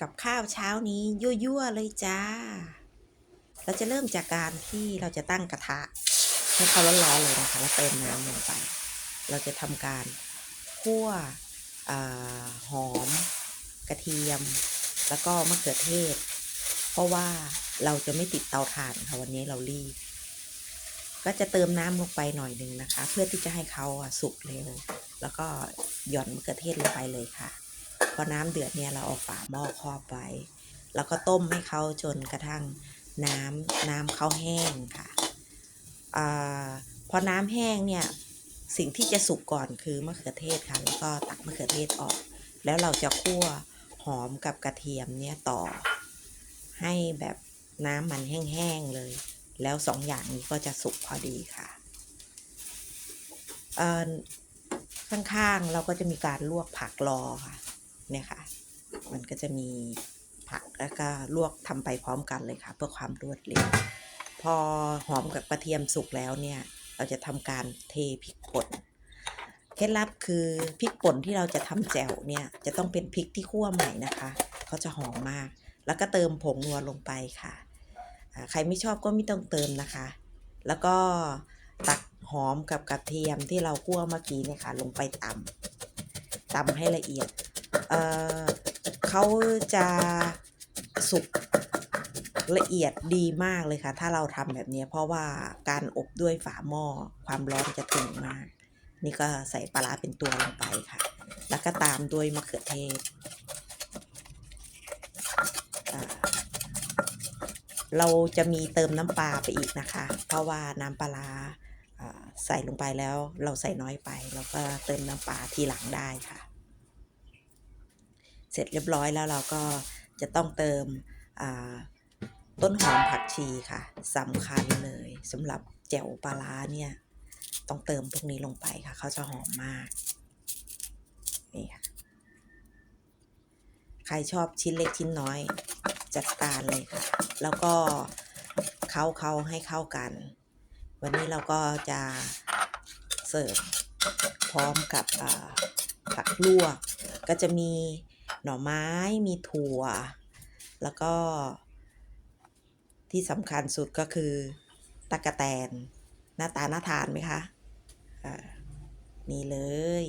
กับข้าวเช้านี้ยั่วๆเลยจ้า เราจะเริ่มจากการที่เราจะตั้งกระทะให้เขาร้อนๆเลยนะคะแล้วเติมน้ำลงไป เราจะทำการคั่วอหอม กระเทียม แล้วก็มะเขือเทศ เพราะว่าเราจะไม่ติดเตาถ่านค่ะวันนี้เรารีบก็จะเติมน้ำลงไปหน่อยหนึ่งนะคะ เพื่อที่จะให้เขาสุกเร็ว แล้วก็หย่อนมะเขือเทศลงไปเลยค่ะ พอน้ำเดือดเนี่ยเราเอาฝาหม้อครอบไว้ แล้วก็ต้มให้เขาจนกระทั่งน้ำน้ำเขาแห้งค่ะอพอน้ำแห้งเนี่ยสิ่งที่จะสุกก่อนคือมะเขือเทศค่ะ แล้วก็ตักมะเขือเทศออก แล้วเราจะคั่วหอมกับกระเทียมเนี่ยต่อ ให้แบบน้ำมันแห้งๆเลย แล้วสองอย่างนี้ก็จะสุกพอดีค่ะข้างๆเราก็จะมีการลวกผักรอค่ะ เนี่ยค่ะ มันก็จะมีผักแล้วก็ลวกทำไปพร้อมกันเลยค่ะ เพื่อความรวดเร็ว พอหอมกับกระเทียมสุกแล้วเนี่ยเราจะทำการเทพริกป่นเคล็ดลับคือพริกป่นที่เราจะทำแจ่วเนี่ยจะต้องเป็นพริกที่คั่วใหม่นะคะเขาจะหอมมาก แล้วก็เติมผงนัวลงไปค่ะ ใครไม่ชอบก็ไม่ต้องเติมนะคะ แล้วก็ตักหอมกับกระเทียมที่เราคั่วเมื่อกี้เนี่ยค่ะ ลงไปตำตำให้ละเอียด เเขาจะสุกละเอียดดีมากเลยค่ะ ถ้าเราทำแบบนี้ เพราะว่าการอบด้วยฝาหม้อความร้อนจะถึงมาก นี่ก็ใส่ปลาเป็นตัวลงไปค่ะ แล้วก็ตามด้วยมะเขือเทศ เราจะมีเติมน้ำปลาไปอีกนะคะ เพราะว่าน้ำปลาใส่ลงไปแล้วเราใส่น้อยไป เราก็เติมน้ำปลาทีหลังได้ค่ะ เสร็จเรียบร้อยแล้วเราก็จะต้องเติมต้นหอมผักชีค่ะสำคัญเลยสำหรับแจ่วปลาร้าเนี่ยต้องเติมพวกนี้ลงไปค่ะ เขาจะหอมมากนี่ค่ะใครชอบชิ้นเล็กชิ้นน้อยจัดการเลยค่ะ แล้วก็เคล้าเขาให้เข้ากัน วันนี้เราก็จะเสิร์ฟพร้อมกับผักลวกก็จะมี หน่อไม้มีถั่ว แล้วก็ ที่สำคัญสุดก็คือตะกะแตน หน้าตาน่าทานไหมคะอ่านี่เลย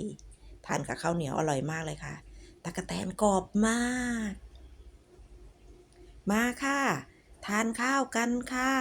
ทานกับข้าวเหนียวอร่อยมากเลยค่ะตะกะแตนกรอบมาก มาค่ะ ทานข้าวกันค่ะ